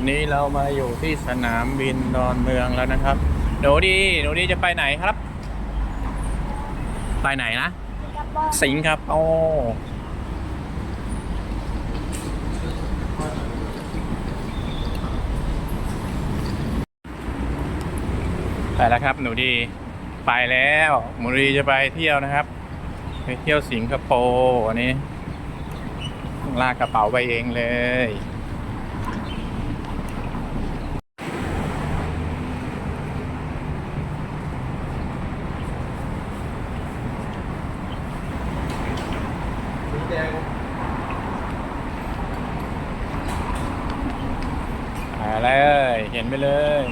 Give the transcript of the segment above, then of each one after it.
อนนี้เรามาอยู่ที่สนามบินดอนเมืองแล้วนะครับหนูดีหนูดีจะไปไหนครับ ไปไหนนะ สิงคโปร์ไปแล้วครับ หนูดีไปแล้วหนูดีจะไปเที่ยวนะครับ ไปเที่ยวสิงคโปร์วันนี้ลากกระเป๋าไปเองเลย ไปเลย เห็นไปเลย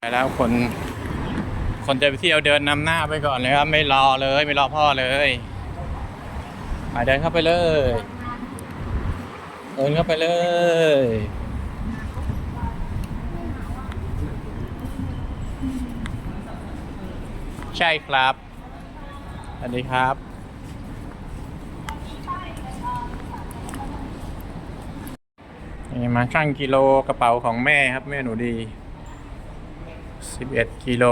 ไป แล้วคน คนจะไปเที่ยวเดินนำหน้าไปก่อนเลยครับ ไม่รอเลย ไม่รอพ่อเลยไปเดินเข้าไปเลย เดินเข้าไปเลยใช่ครับสวัสดีครับ นี่มาชั่งกิโลกระเป๋าของแม่ครับ แม่หนูดี 11กิโล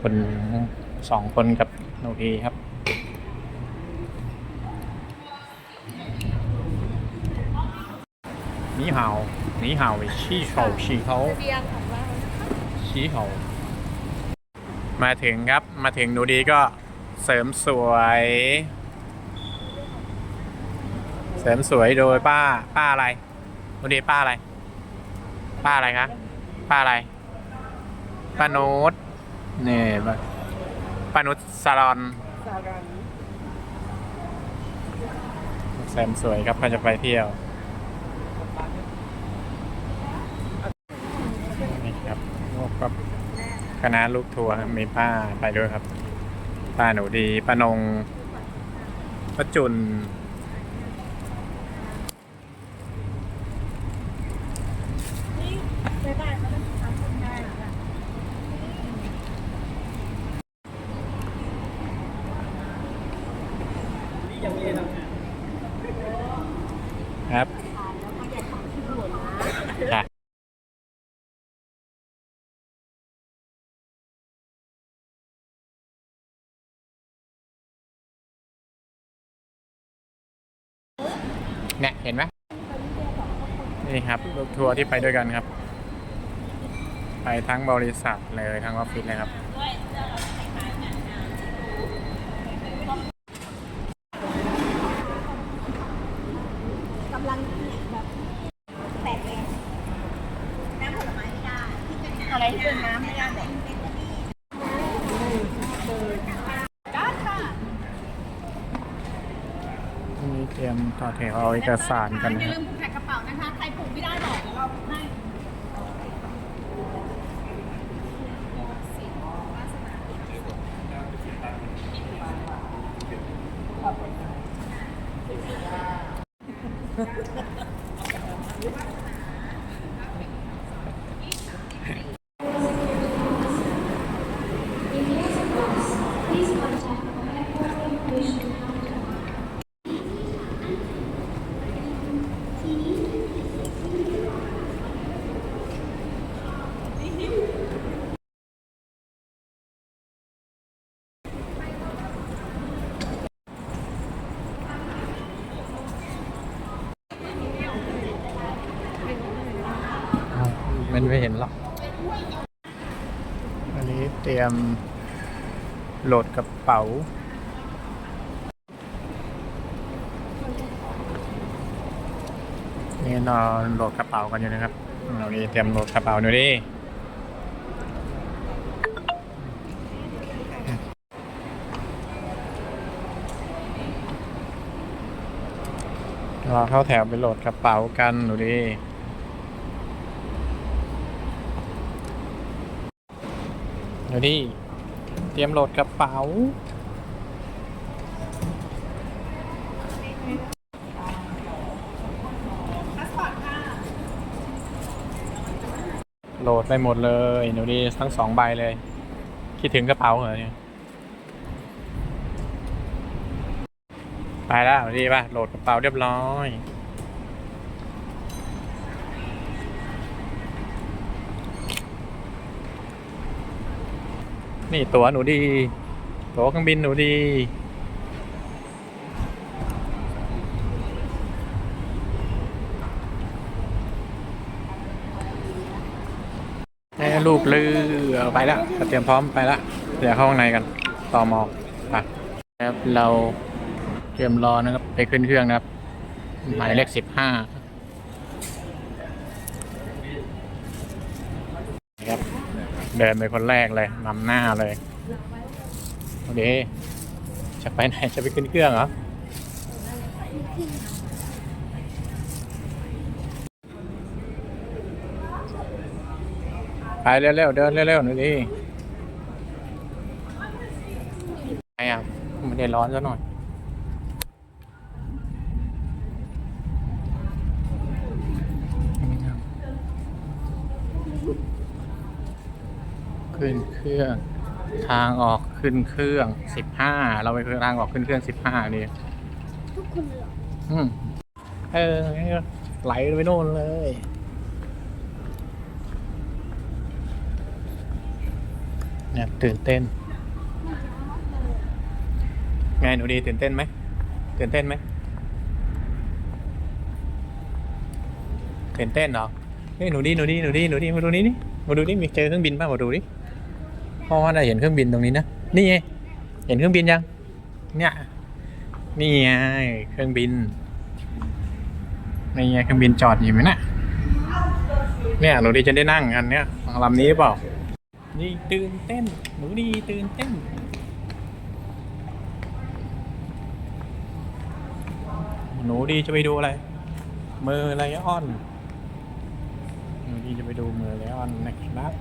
คนสองคนกับหนูดีครับนี่เห่านี่เห่าชี้เขาชี้เขาเบียงของเราชี้เขามาถึงครับ มาถึงหนูดีก็เสริมสวย เสริมสวยโดยป้า ป้าอะไรหนูดีป้าอะไร ป้าอะไรคะ ป้าอะไรป้านุชนี่ป้าป้านุชซาลอนสารันเสริมสวยครับเขาจะไปเที่ยวนี่ครับพวกก็คณะลูกทัวร์ครับมีป้าไปด้วยครับป้าหนูดีป้านงป้าจุน ไปบ้านเขาต้องทำคนงานอะ ครับ แล้วก็อย่าทำที่หล่นนะ ค่ะ เนี่ยเห็นไหมนี่ครับลูกทัวร์ที่ไปด้วยกันครับ ไปทั้งบริษัทเลยทั้งออฟฟิศเลยครับกำลังแบบแตกเลยน้ำผลไม้ไม่ได้ที่เป็นอะไรที่เป็นน้ำไม่ได้บอกก้านค่ะ นี่เต่อแถวเอาเอกสารกันนะอย่าลืมผูกแขนกระเป๋านะคะ ใครผูกไม่ได้บอกเดี๋ยวเราผูกให้ มันไม่เห็นหรอก อันนี้เตรียมโหลดกระเป๋า นี่นอนโหลดกระเป๋ากันอยู่นะครับเรานี้เตรียมโหลดกระเป๋าหน่อยดิรอเข้าแถวไปโหลดกระเป๋ากันหนูดิ เดี๋ยวดิเตรียมโหลดกระเป๋า โหลดไปหมดเลยหนูดีทั้งสองใบเลย คิดถึงกระเป๋าเหรอเนี่ยไปแล้วดีป่ะ โหลดกระเป๋าเรียบร้อย นี่ตั๋วหนูดี ตั๋วเครื่องบินหนูดีให้ลูกลือไปแล้วเตรียมพร้อมไปแล้วเดี๋ยวเข้าข้างในกันต่อมอไปครับเราเตรียมรอนะครับไปขึ้นเครื่องนะครับ หมายเลขสิบห้าครับ เดินไปคนแรกเลยนำหน้าเลยโอเคจะไปไหนจะไปขึ้นเครื่องเหรอไปเร็วๆเดินเร็วๆหน่อยดิไงอะไม่ได้ร้อนซะหน่อย ขึ้นเครื่อง ทางออกขึ้นเครื่องสิบห้าเราไปทางออกขึ้นเครื่องสิบห้านี่ทุกคนเลยเหรออืมเออไหลไปโน่นเลย เนี่ยตื่นเต้น ไงหนูดีตื่นเต้นไหมตื่นเต้นไหมตื่นเต้นเหรอเฮ้ยหนูดีหนูดีหนูดีหนูดีมาดูนี่นี่มาดูนี่มีเจอเครื่องบินป่ะมาดูนี้ ดิพ่อว่าได้เห็นเครื่องบินตรงนี้นะ นี่ไง เห็นเครื่องบินยัง เนี่ย นี่ไงเครื่องบิน นี่ไงเครื่องบินจอดอยู่ไหมนะ เนี่ยหนูดีจะได้นั่งอันเนี้ยลำนี้หรือเปล่า นี่ตื่นเต้น หนูดีตื่นเต้นหนูดีจะไปดูอะไรเมอไลออน หนูดีจะไปดูเมอไลออนนะครับ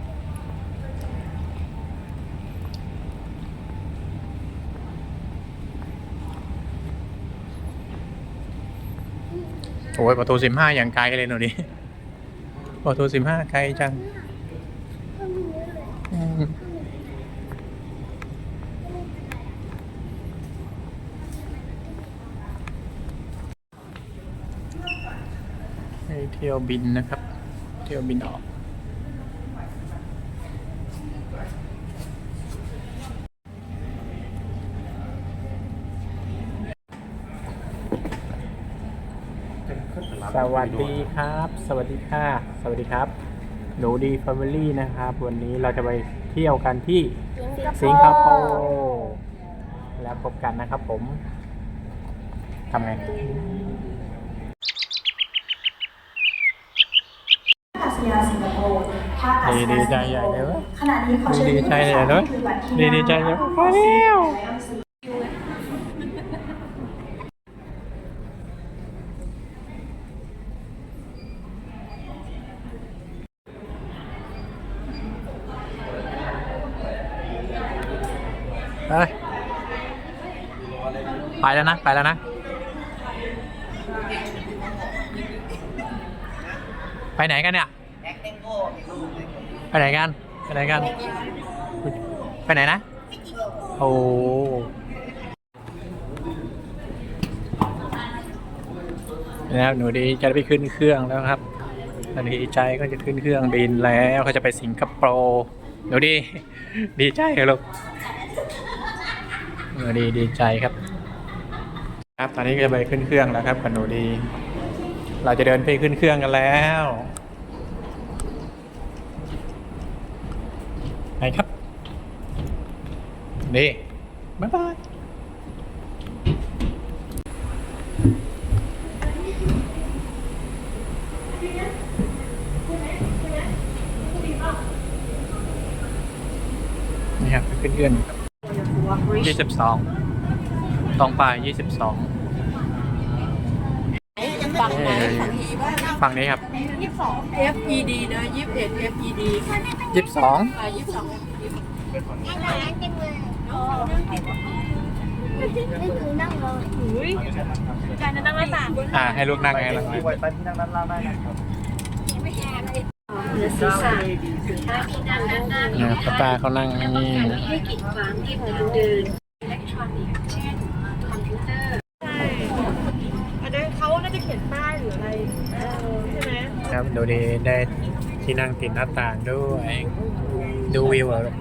โอ้ยประตูสิบห้าอย่างไกลเลยหนูดิประตูสิบห้าไกลจังให้เที่ยวบินนะครับ เที่ยวบินออก ส วัสดีครับ สวัสดีค่ะ สวัสดีครับ หนูดีแฟมิลี่นะครับ วันนี้เราจะไปเที่ยวกันที่สิงคโปร์แล้วพบกันนะครับผมทำไงท่าอากาศยานสิงคโปร์ท่าอากาศดียานดีสิงคโปร์ใจใหญ่เลยเว้ยขณะนี้เขาเชิญดีใจใหญ่เลยคือบัตรที่ดีดีใจใหญ่นั่งมาแล้ว ไปไปแล้วนะ ไปแล้วนะ ไปไหนกันเนี่ย ไปไหนกัน ไปไหนกัน ไปไหนนะ โอ้แล้วหนูดีจะไปขึ้นเครื่องแล้วครับหนูดีใจก็จะขึ้นเครื่องบินแล้วเขาจะไปสิงคโปร์หนูดี ดีใจเหรอลูก ดีดีใจครับ ครับตอนนี้ก็จะไปขึ้นเครื่องแล้วครับกับหนูดี เราจะเดินไปขึ้นเครื่องกันแล้วไปครับนี่บ๊ายบายนี่ครับขึ้นเครื่อง ยี่สิบสองตองไปยี่สิบสองฝั่งนี้ครับ FED นะ21 FED ยี่สิบสองอ่า22นั่งเลยอุ้ยการจะนั่งหน้าต่างอ่าให้ลูกนั่งไงล่ะ ที่ไว้ใต้ที่นั่งด้านล่างได้นะครับเห นือศีรษะที่นั่งด้านหน้านะป้าป้าเขานั่งนี่ไม่ให้กีดขวางที่ทางเดินอิเล็กทรอนิกส์เช่นคอมพิวเตอร์ อันนั้นเขาน่าจะเขียนป้ายหรืออะไรเออใช่ไหม ครับ ดูดีได้ที่นั่งติดหน้าต่างด้วย ดูวิวเหรอลูก